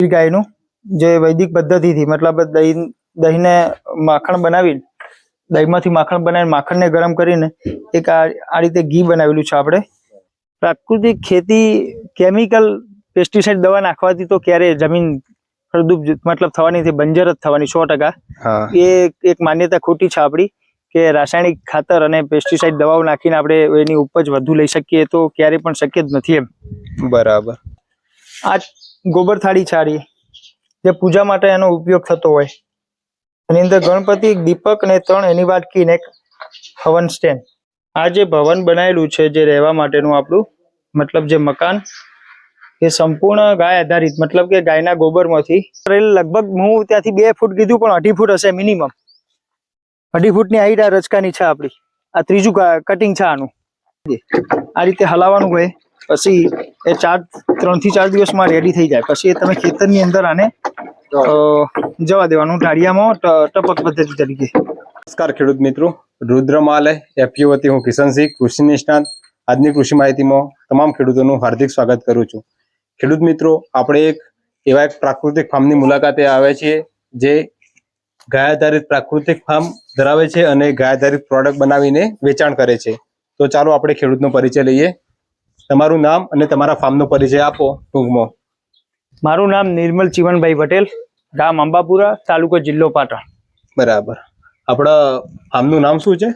ગાયનું જે વૈદિક પદ્ધતિથી મતલબ દહીં દહીંને માખણ બનાવી દહીંમાંથી માખણ બનાવીને માખણને ગરમ કરીને એક આ આ રીતે ઘી બનાવેલું છે આપણે. પ્રાકૃતિક ખેતી કેમિકલ પેસ્ટિસાઇડ દવા નાખવાથી તો ક્યારે જમીન ફળદ્રુપ મતલબ થવાની છે બંજર જ થવાની સો ટકા. એ એક માન્યતા ખોટી છે આપણી. કે રાસાયણિક ખાતર અને પેસ્ટિસાઇડ દવાઓ નાખીને આપણે એની ઉપજ વધુ લઈ શકીએ તો ક્યારે પણ શક્ય જ નથી એમ. બરાબર. આ ગોબર થાળી છાડી જે પૂજા માટે એનો ઉપયોગ થતો હોય. એની અંદર ગણપતિ દીપક ને ત્રણ એની વાટકી ને એક હવન સ્ટેન્ડ આ જે ભવન બનાવેલું છે જે રહેવા માટેનું આપણું મતલબ જે મકાન એ સંપૂર્ણ ગાય આધારિત મતલબ કે ગાયના ગોબરમાંથી. લગભગ હું ત્યાંથી બે ફૂટ કીધું પણ અઢી ફૂટ હશે મિનિમમ અઢી ફૂટની હાઈટ રચકાની છે આપણી. આ ત્રીજું કટિંગ છે આનું. આ રીતે હલાવવાનું હોય, પછી એ ચાર ત્રણથી ચાર દિવસમાં રેડી થઈ જાય. પછી એ તમે ખેતરની અંદર આને જવા દેવાનું ઢાળિયામાં ટપક પદ્ધતિ તરીકે. નમસ્કાર ખેડૂત મિત્રો. રુદ્રમાલય એફયુ વતી હું કિશનસિંહ કૃષિ નિષ્ણાત. આજની કૃષિ માહિતીમાં તમામ ખેડૂતોનું હાર્દિક સ્વાગત કરું છું. ખેડૂત મિત્રો, આપણે એક એવા એક પ્રાકૃતિક ફાર્મની મુલાકાતે આવ્યા છીએ, જે ગાય આધારિત પ્રાકૃતિક ફાર્મ ધરાવે છે અને ગાય આધારિત પ્રોડક્ટ બનાવીને વેચાણ કરે છે. તો ચાલો આપણે ખેડૂતનો પરિચય લઈએ. તમારું નામ અને તમારા ફાર્મનો પરિચય આપો ટૂંકમાં. મારું નામ નિર્મલ ચીવનભાઈ પટેલ ગામ અંબાપુરા તાલુકો જિલ્લો પાટણ. બરાબર. આપણા ફાર્મનું નામ શું છે?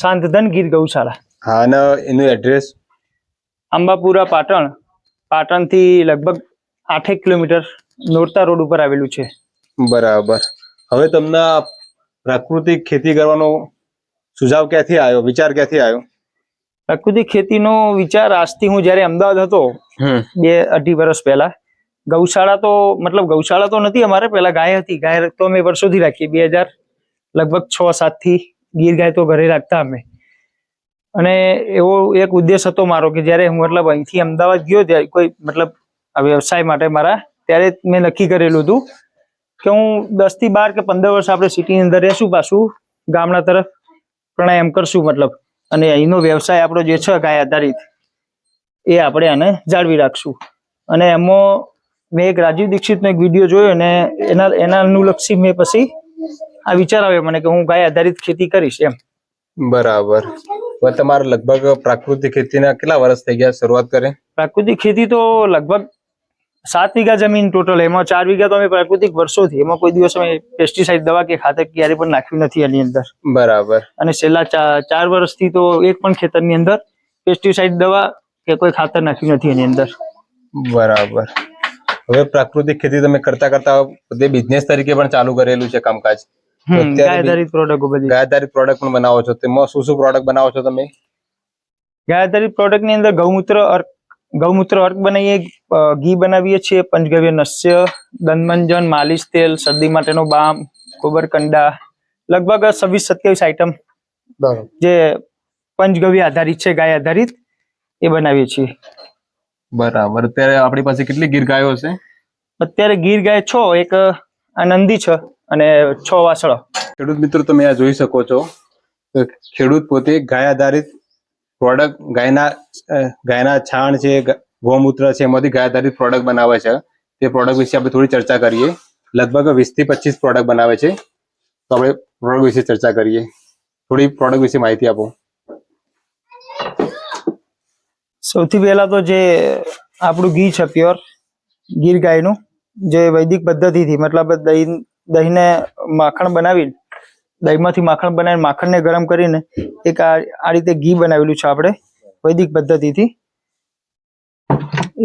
શાંતધન ગીર ગૌશાળા. હા અને એનું એડ્રેસ? અંબાપુરા પાટણ. પાટણથી લગભગ આઠેક કિલોમીટર નોરતા રોડ ઉપર આવેલું છે. બરાબર. હવે તમને પ્રાકૃતિક ખેતી કરવાનો સુઝાવ ક્યાંથી આવ્યો? વિચાર ક્યાંથી આવ્યો? પ્રાકૃતિક ખેતીનો વિચાર આજથી હું જ્યારે અમદાવાદ હતો બે અઢી વર્ષ પહેલા ગૌશાળા તો મતલબ ગૌશાળા તો નથી અમારે પહેલા ગાય હતી. ગાય તો અમે વર્ષોથી રાખીએ. બે હજાર લગભગ છ સાતથી ગીર ગાય તો ઘરે રાખતા અમે. અને એવો એક ઉદ્દેશ હતો મારો કે જ્યારે હું મતલબ અહીંથી અમદાવાદ ગયો ત્યારે કોઈ મતલબ આ વ્યવસાય માટે મારા ત્યારે મેં નક્કી કરેલું હતું કે હું દસથી બાર કે પંદર વર્ષ આપણે સિટીની અંદર રહેશું પાછું ગામડા તરફ. પ્રાણાયામ કરશું મતલબ. અને અહીંનો વ્યવસાય આપણો જે છે ગાય આધારિત એ આપણે આને જાળવી રાખશું. અને એમાં મેં એક રાજીવ દીક્ષિતનો એક વીડિયો જોયો અને એના એના અનુલક્ષી મેં પછી આ વિચાર આવ્યો મને કે હું ગાય આધારિત ખેતી કરીશ એમ. બરાબર. હવે તમારે લગભગ પ્રાકૃતિક ખેતીના કેટલા વર્ષ થઈ ગયા શરૂઆત કરે? પ્રાકૃતિક ખેતી તો લગભગ સાત વીઘા જમીન ટોટલ એમાં ચાર વીઘા તો અમે પ્રાકૃતિક વર્ષોથી એમાં કોઈ દિવસ અમે પેસ્ટિસાઇડ દવા કે ખાતર ક્યારે પણ નાખ્યું નથી એની અંદર. બરાબર. અને છેલ્લા ચાર વર્ષથી તો એક પણ ખેતરની અંદર પેસ્ટિસાઇડ દવા કે કોઈ ખાતર નાખ્યું નથી એની અંદર. બરાબર. હવે પ્રાકૃતિક ખેતી તમે કરતા કરતા બધે બિઝનેસ તરીકે પણ ચાલુ કરેલું છે કામકાજ. ગાયધારિત પ્રોડક્ટ બધી. ગાયધારિત પ્રોડક્ટ પણ બનાવો છો. તેમાં શું શું પ્રોડક્ટ બનાવો છો તમે? ગાયધારિત પ્રોડક્ટની અંદર ગૌમૂત્ર ગૌમૂત્ર અર્ક બનાવીએ ઘી બનાવીએ છીએ પંચગવ્ય નસ્ય દનમંજન માલિશ તેલ શરદી માટેનો બામ ગોબરકંડા લગભગ છવ્વીસ સત્યાવીસ આઈટમ જે પંચગવ્ય આધારિત છે ગાય આધારિત એ બનાવીએ છીએ. બરાબર. અત્યારે આપણી પાસે કેટલી ગીર ગાયો છે? અત્યારે ગીર ગાય છો એક આનંદી છે અને છ વાસળો. ખેડૂત મિત્રો તમે આ જોઈ શકો છો. ખેડૂત પોતે ગાય આધારિત પ્રોડક્ટ ગાયના ગાયના છાણ છે ગૌમૂત્ર છે એમાંથી ગાય આધારિત પ્રોડક્ટ બનાવે છે. તે પ્રોડક્ટ વિશે આપણે થોડી ચર્ચા કરીએ. લગભગ વીસથી પચીસ પ્રોડક્ટ બનાવે છે. તો આપણે પ્રોડક્ટ વિશે ચર્ચા કરીએ. થોડી પ્રોડક્ટ વિશે માહિતી આપો. સૌથી પહેલા તો જે આપણું ઘી છે પ્યોર, ગીર ગાયનું, જે વૈદિક પદ્ધતિથી, મતલબ દહીં, દહીંને માખણ બનાવીને દહીંમાંથી માખણ બનાવીને માખણને ગરમ કરીને એક આ રીતે ઘી બનાવેલું છે આપણે વૈદિક પદ્ધતિથી.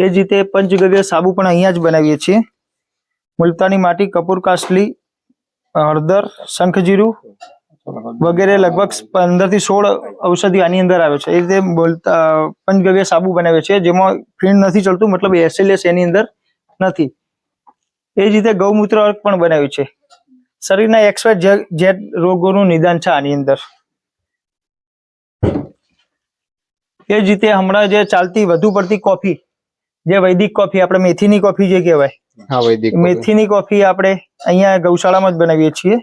એ જ રીતે પંચગવ્ય સાબુ પણ અહીંયા જ બનાવીએ છીએ. મુલતાની માટી, કપૂર, કાસલી, હળદર, શંખજીરું વગેરે લગભગ પંદરથી સોળ ઔષધિ આની અંદર આવે છે. એ રીતે બોલતા પંચગવ્ય સાબુ બનાવે છે જેમાં ફીણ નથી ચડતું, મતલબ એસએલએસ એની અંદર નથી. એ જ રીતે ગૌમૂત્ર અર્ક પણ બનાવ્યું છે. શરીરના એક્સવાય જેટ રોગોનું નિદાન છે આની અંદર. એ જ રીતે હમણાં જે ચાલતી વધુ પડતી કોફી જે વૈદિક કોફી આપણે મેથીની કોફી જે કહેવાય. મેથીની કોફી આપણે અહીંયા ગૌશાળામાં જ બનાવીએ છીએ.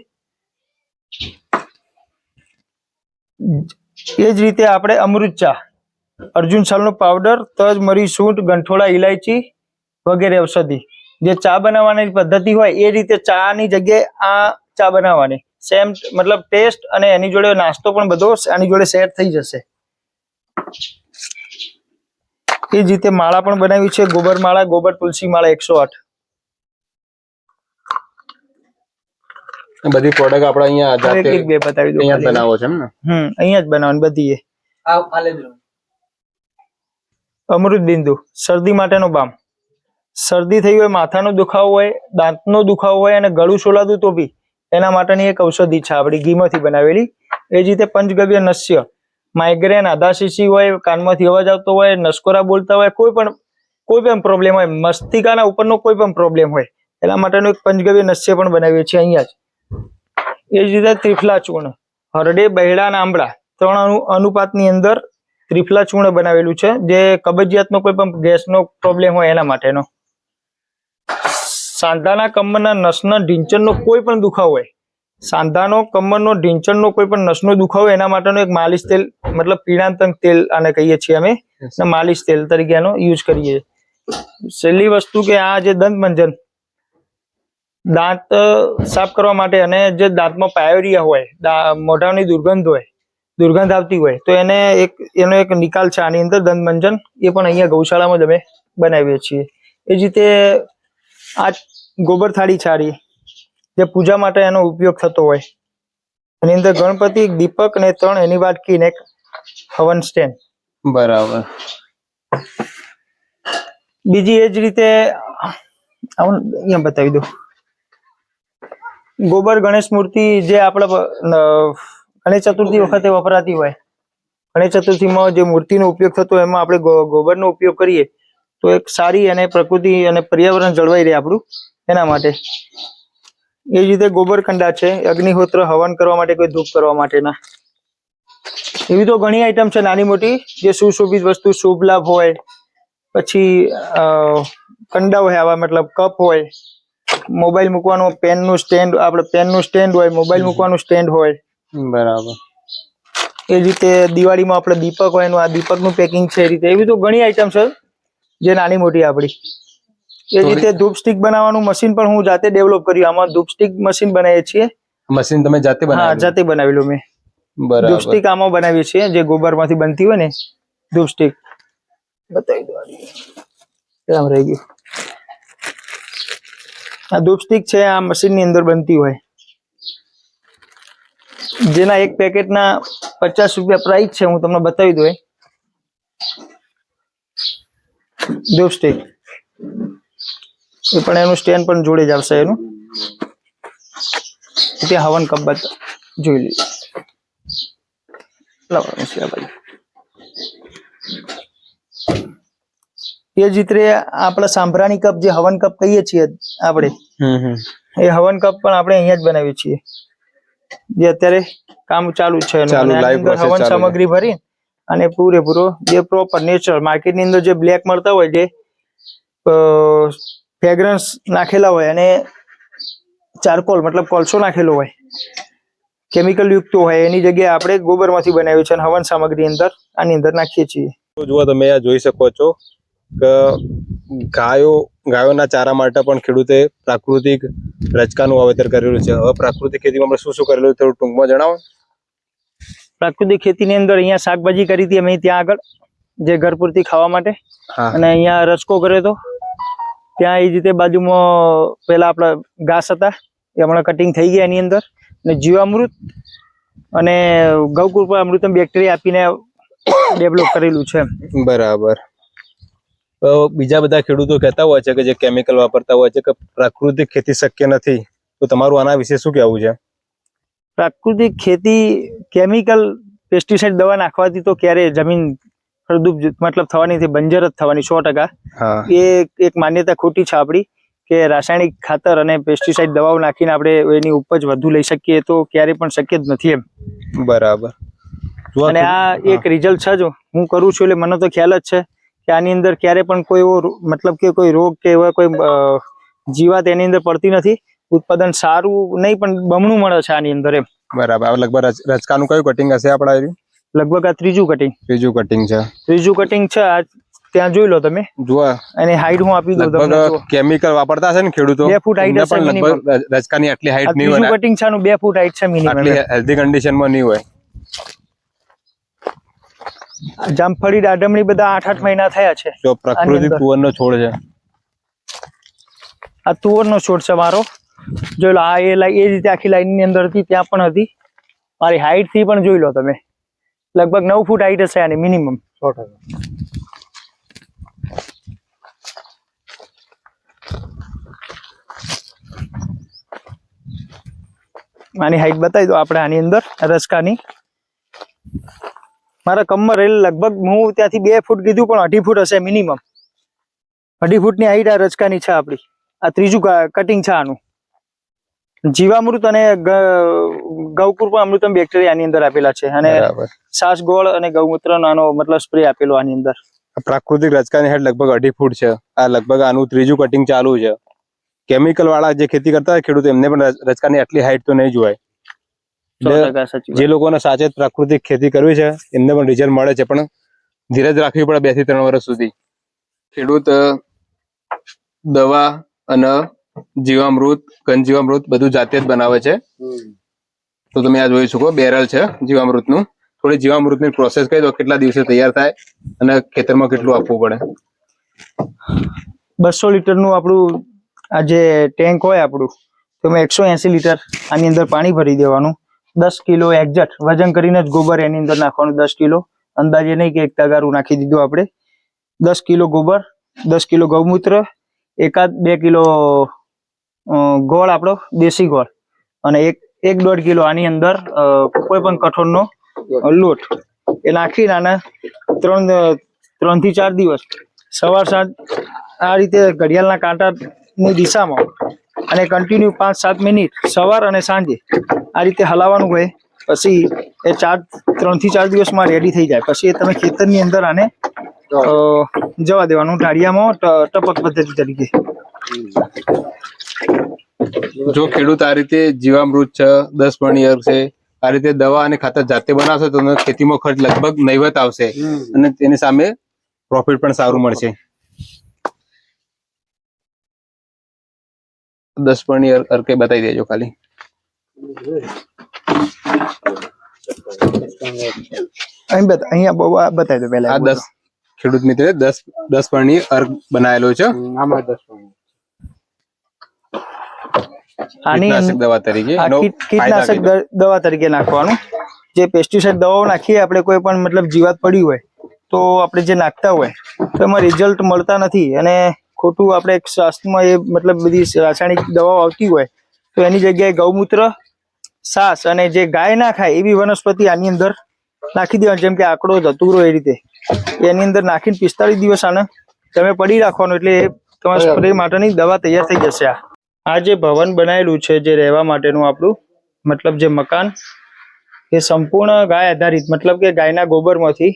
એ જ રીતે આપણે અમૃત ચા અર્જુન સાલનો પાવડર તજ મરી સૂંઠ ગંઠોળા ઇલાયચી વગેરે ઔષધિ. જે ચા બનાવવાની પદ્ધતિ હોય એ રીતે ચાની જગ્યાએ આ ચા બનાવવાની. સેમ મતલબ ટેસ્ટ અને એની જોડે નાસ્તો પણ બધો આની જોડે સેટ થઈ જશે. એ જ રીતે માળા પણ બનાવી છે ગોબર માળા ગોબર તુલસી માળા એકસો આઠ. બધી પ્રોડક્ટ આપણે અહીંયા જાતે એક બે બતાવી દો અહીંયા બનાવો છે એમ ને? હમ અહીંયા જ બનાવવાની બધી એ અમૃત બિંદુ શરદી માટેનો બામ. શરદી થઈ હોય, માથાનો દુખાવો હોય, દાંતનો દુખાવો હોય અને ગળું છોલાતું તો બી, એના માટેની એક ઔષધિ છે આપણી ઘીમાંથી બનાવેલી. એ જ રીતે પંચગવ્ય નસ્ય. માઇગ્રેન આધાશીશી હોય, કાનમાંથી અવાજ આવતો હોય, નસકોરા બોલતા હોય, કોઈ પણ કોઈ પણ પ્રોબ્લેમ હોય, મસ્તિકાના ઉપરનો કોઈ પણ પ્રોબ્લેમ હોય, એના માટેનું એક પંચગવ્ય નસ્ય પણ બનાવીએ છીએ અહીંયા જ. એ જ રીતે ત્રિફલા ચૂર્ણ. હરડે બહેડા અને આંબળા, ત્રણ અનુ, અનુપાતની અંદર ત્રિફલા ચૂર્ણ બનાવેલું છે, જે કબજિયાતનો કોઈ પણ ગેસનો પ્રોબ્લેમ હોય એના માટેનો. સાંધાના કમરના નસના ઢીંચણનો કોઈ પણ દુખાવો હોય સાંધાનો કમરનો ઢીંચણનો કોઈ પણ નસનો દુખાવો હોય એના માટેનો એક માલિશ તેલ મતલબ પીળાંતક તેલ આને કહીએ છીએ અમે. માલિશ તેલ તરીકે એનો યુઝ કરીએ. છેલ્લી વસ્તુ કે આ જે દંત મંજન દાંત સાફ કરવા માટે અને જે દાંતમાં પાયોરિયા હોય મોઢાની દુર્ગંધ હોય દુર્ગંધ આવતી હોય તો એને એક એનો એક નિકાલ છે આની અંદર દંત મંજન એ પણ અહીંયા ગૌશાળામાં જ અમે બનાવીએ છીએ. એ જ રીતે આ ગોબર થાળી છારી જે પૂજા માટે એનો ઉપયોગ થતો હોય. એની અંદર ગણપતિ દીપક ને ત્રણ એની વાટકી ને એક હવન સ્ટેન્ડ બરાબર. બીજી એ જ રીતે અહીંયા બતાવી દઉં. ગોબર ગણેશ મૂર્તિ જે આપણે ગણેશ ચતુર્થી વખતે વપરાતી હોય. ગણેશ ચતુર્થીમાં જે મૂર્તિનો ઉપયોગ થતો હોય એમાં આપણે ગોબરનો ઉપયોગ કરીએ. તો એક સારી અને પ્રકૃતિ અને પર્યાવરણ જળવાઈ રહે આપણું એના માટે. એ જ રીતે ગોબર કંડા છે અગ્નિહોત્ર હવન કરવા માટે કોઈ ધૂપ કરવા માટેના. એવી તો ઘણી આઈટમ છે નાની મોટી જે સુશોભિત વસ્તુ શુભ લાભ હોય પછી કંડા હોય આવા મતલબ કપ હોય મોબાઈલ મૂકવાનું પેનનું સ્ટેન્ડ આપણે પેનનું સ્ટેન્ડ હોય મોબાઈલ મૂકવાનું સ્ટેન્ડ હોય. બરાબર. એ રીતે દિવાળીમાં આપણે દીપક હોય એનું આ દીપકનું પેકિંગ છે એ રીતે. એવી તો ઘણી આઈટમ છે. જે નાની મોટી આપણી એ રીતે ધૂપ સ્ટિક બનાવવાનું મશીન પણ હું જાતે ડેવલપ કર્યું. આમાં ધૂપ સ્ટિક મશીન બનાવીએ છીએ. મશીન તમે જાતે હા જાતે બનાવેલું મેં. ધૂપ સ્ટિક આમાં બનાવીએ છીએ. જે ગોબરમાંથી બનતી હોય ને ધૂપ સ્ટિક બતાવી દો આમ રહી ગયું. આ ધૂપ સ્ટિક છે આ મશીનની અંદર બનતી હોય. જેના એક પેકેટના પચાસ રૂપિયા પ્રાઇસ છે હું તમને બતાવી દઉં ધૂપ એ પણ એનું સ્ટેન્ડ પણ જોડે જ આવશે એનું. ત્યાં હવન કપ બતા જોઈ લઈએ લાવો મુશિયાભાઈ. એ જ રીતે આપણા સાંભરાણી કપ જે હવન કપ કહીએ છીએ આપણે હમ હમ. એ હવન કપ પણ આપણે અહીંયા જ બનાવીએ છીએ. જે અત્યારે કામ ચાલુ છે હવન સામગ્રી ભરી અને પૂરેપૂરો જે પ્રોપર નેચરલ માર્કેટની અંદર જે બ્લેક મળતા હોય જે ફ્રેગ્રન્સ નાખેલા હોય અને ચારકોલ મતલબ કોલસો નાખેલો હોય કેમિકલ યુક્ત હોય, એની જગ્યાએ આપણે ગોબરમાંથી બનાવ્યું છે અને હવન સામગ્રી અંદર, આની અંદર નાખીએ છીએ. જુઓ તમે આ જોઈ શકો છો કે ગાયો, ગાયોના ચારા માટે પણ ખેડૂતે પ્રાકૃતિક રચકાનું વાવેતર કરેલું છે. હવે પ્રાકૃતિક ખેતીમાં આપણે શું શું કરેલું થોડું ટૂંકમાં જણાવો. પ્રાકૃતિક ખેતીની અંદર અહીંયા શાકભાજી કરી હતી અમે ત્યાં આગળ જે ઘર પૂરતી ખાવા માટે. અને અહીંયા રસકો કર્યો હતો. ત્યાં એ રીતે બાજુમાં પેલા આપણા ઘાસ હતા એ હમણાં કટિંગ થઈ ગયા એની અંદર. અને જીવામૃત અને ગૌકૃપા અમૃતમ બેક્ટેરિયા આપીને ડેવલપ કરેલું છે બરાબર. તો બીજા બધા ખેડૂતો કહેતા હોય છે કે જે કેમિકલ વાપરતા હોય છે કે પ્રાકૃતિક ખેતી શક્ય નથી તો તમારું આના વિશે શું કહેવું છે? પ્રાકૃતિક ખેતી કેમિકલ પેસ્ટિસાઇડ દવા નાખવાથી તો ક્યારે જમીન ફળદ્રુપ મતલબ થવાની બંજર જ થવાની સો ટકા. એ એક માન્યતા ખોટી છે આપણી કે રાસાયણિક ખાતર અને પેસ્ટિસાઇડ દવાઓ નાખીને આપણે એની ઉપજ વધુ લઈ શકીએ તો ક્યારે પણ શક્ય જ નથી એમ. બરાબર. અને આ એક રિઝલ્ટ છે જ. હું કરું છું એટલે મને તો ખ્યાલ જ છે કે આની અંદર ક્યારે પણ કોઈ એવો મતલબ કે કોઈ રોગ કે એવા કોઈ જીવાત એની અંદર પડતી નથી. ઉત્પાદન સારું નહીં પણ બમણું મળે છે આની અંદર એમ. બરાબર. લગભગ રચ- રચકાનું કયું કટિંગ હશે આપણા એનું? લગભગ આ ત્રીજું કટિંગ ત્રીજું કટિંગ છે. ત્રીજું કટિંગ છે આ ત્યાં જોઈ લો તમે. જુઓ. અને હાઈટ હું આપી દઉં તમને કેમિકલ વાપરતા હશે ને ખેડૂતો? બે ફૂટ હાઈટ હશે લગભગ રજકાની આટલી હાઈટ નહીં હોય કટિંગ છે બે ફૂટ હાઈટ છે મિનિમમ આટલી હેલ્ધી કન્ડિશનમાં નહીં હોય. જામફળી દાડમણી બધા આઠ આઠ મહિના થયા છે જો પ્રકૃતિ તુવરનો છોડ છે. આ તુવરનો છોડ છે મારો. જોઈ લો આ એ લાઈન એ રીતે આખી લાઈનની અંદર હતી ત્યાં પણ હતી. મારી હાઈટથી પણ જોઈ લો તમે. લગભગ નવ ફૂટ હાઈટ હશે આની મિનિમમ આની હાઈટ બતાવી દો આપણે આની અંદર રસકાની. મારા કમર એટલે લગભગ હું ત્યાંથી બે ફૂટ કીધું પણ અઢી ફૂટ હશે મિનિમમ અઢી ફૂટની હાઈટ આ રચકાની છે આપણી. આ ત્રીજું કટિંગ છે આનું. જીવામૃત અને ગૌકુર પણ અમૃતમ બેક્ટેરિયા આની અંદર આપેલા છે અને સાસ ગોળ અને ગૌમૂત્ર નાનો મતલબ સ્પ્રે આપેલો આની અંદર. પ્રાકૃતિક રચકાની હેઠ લગભગ અઢી ફૂટ છે. આ લગભગ આનું ત્રીજું કટિંગ ચાલુ છે. કેમિકલ વાળા જે ખેતી કરતા હોય ખેડૂતો એમને પણ રચકાની આટલી હાઈટ તો નહીં જોવાય. જે લોકોને સાચે જ પ્રાકૃતિક ખેતી કરવી છે એમને પણ રિઝલ્ટ મળે છે પણ ધીરજ રાખવી પડે બેથી ત્રણ વર્ષ સુધી. ખેડૂત દવા અને જીવામૃત ઘનજીવામૃત બધું જાતે જ બનાવે છે. તો તમે આ જોઈ શકો બેરલ છે જીવામૃતનું. થોડી જીવામૃતની પ્રોસેસ કહી દો કેટલા દિવસે તૈયાર થાય અને ખેતરમાં કેટલું આપવું પડે. બસો લીટરનું આપણું આ જે ટેન્ક હોય આપણું તો એમાં એકસો એસી લીટર આની અંદર પાણી ભરી દેવાનું. દસ કિલો એક્ઝેક્ટ વજન કરીને જ ગોબર એની અંદર નાખવાનું દસ કિલો. અંદાજે નહીં કે એક તગારું નાખી દીધું આપણે. દસ કિલો ગોબર દસ કિલો ગૌમૂત્ર એકાદ બે કિલો ગોળ આપણો, દેશી ગોળ. અને એક એક દોઢ કિલો આની અંદર કોઈ પણ કઠોળનો લોટ. એ નાખીને આને ત્રણ ત્રણથી ચાર દિવસ. સવાર સાંજ, આ રીતે ઘડિયાળના કાંટાની દિશામાં અને કન્ટિન્યુ પાંચ, સાત મિનિટ સવાર અને સાંજે આ રીતે હલાવવાનું હોય, પછી એ ચાર ત્રણથી ચાર દિવસમાં રેડી થઈ જાય. પછી એ તમે ખેતરની અંદર આને જવા દેવાનું ઢાળિયામાં ટપક પદ્ધતિ તરીકે. જો ખેડૂત આ રીતે જીવામૃત છે દસ પણિયર છે આ રીતે દવા અને ખાતર જાતે બનાવશે તો ખેતીમાં ખર્ચ લગભગ નહીવત આવશે. અને તેની સામે પ્રોફિટ પણ સારું મળશે. દસ પણિયર અર્કે બતાવી દેજો ખાલી. અહીં બતા અહીંયા બહુ આ બતાવી દો પેલા આ દસ ખેડૂત મિત્રે દસ દસ પણની અર્ક બનાવેલો છે. આની કીટનાશક અંદર- દવા તરીકે કીટનાશક દવા તરીકે નાખવાનું. જે પેસ્ટિસાઇડ દવાઓ નાખીએ આપણે કોઈ પણ મતલબ જીવાત પડી હોય તો આપણે જે નાખતા હોય તો એમાં રિઝલ્ટ મળતા નથી. અને ખોટું આપણે સ્વાસ્થ્યમાં એ મતલબ બધી રાસાયણિક દવાઓ આવતી હોય તો એની જગ્યાએ ગૌમૂત્ર સાસ અને જે ગાય ના ખાય એવી વનસ્પતિ આની અંદર નાખી દેવાની. જેમ કે આંકડો ધતુરો એ રીતે. એની અંદર નાખીને પિસ્તાળીસ દિવસ આને તમે પડી રાખવાનું. એટલે એ તમારા સ્પ્રે માટેની દવા તૈયાર થઈ જશે આ. આ જે ભવન બનાવેલું છે, જે રહેવા માટેનું આપણું, મતલબ જે મકાન, એ સંપૂર્ણ ગાય આધારિત, મતલબ કે ગાયના ગોબરમાંથી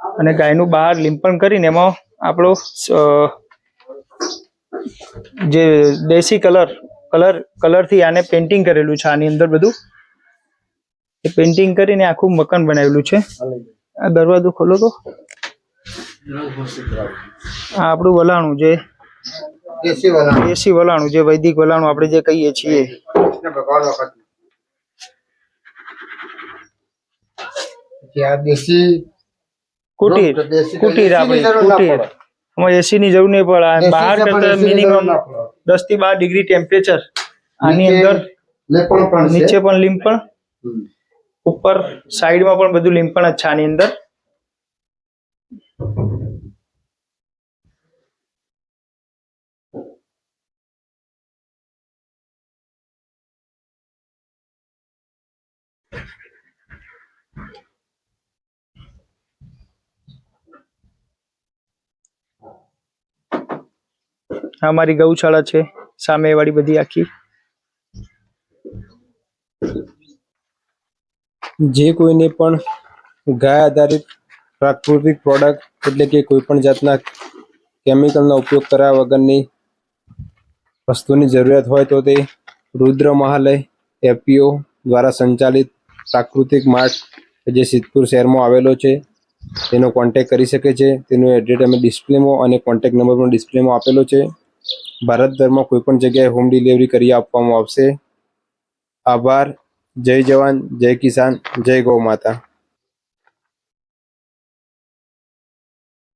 અને ગાયનું બહાર લીંપણ કરીને એમાં આપણો જે દેશી કલર કલર, કલરથી આને પેન્ટિંગ કરેલું છે, આની અંદર બધું. એ પેન્ટિંગ કરીને આખું મકાન બનાવેલું છે. આ દરવાજો ખોલો તો. આ આપણું વલાણું જે દેશી વલાણું. જે વૈદિક વલાણું આપણે જે કહીએ છીએ. કુટીર કુટીર એસી આપણી કુટીર. આમાં એસી ની જરૂર નહીં પડે એસી બહાર કરતા એસી મિનિમમ દસથી બાર ડિગ્રી ટેમ્પરેચર આની અંદર. નીચે પણ લીંપણ. ઉપર સાઈડમાં પણ બધું લીંપણ જ છે આની અંદર. આ મારી ગૌશાળા છે. સામે વાળી બધી આખી. જે કોઈને પણ ગાય આધારિત પ્રાકૃતિક પ્રોડક્ટ એટલે કે કોઈ પણ જાતના કેમિકલનો ઉપયોગ કર્યા વગરની વસ્તુની જરૂરિયાત હોય તો તે રુદ્ર મહાલય એપીઓ દ્વારા સંચાલિત પ્રાકૃતિક માર્ટ જે સિદ્ધપુર શહેરમાં આવેલો છે, તેનો કોન્ટેક કરી શકે છે. તેનો એડ્રેસ અમે ડિસ્પ્લેમાં અને કોન્ટેક નંબર પણ ડિસ્પ્લેમાં આપેલો છે. ભારતભરમાં કોઈપણ જગ્યાએ હોમ ડિલિવરી કરી આપવામાં આવશે. આભાર. જય જવાન, જય કિસાન, જય ગૌ માતા.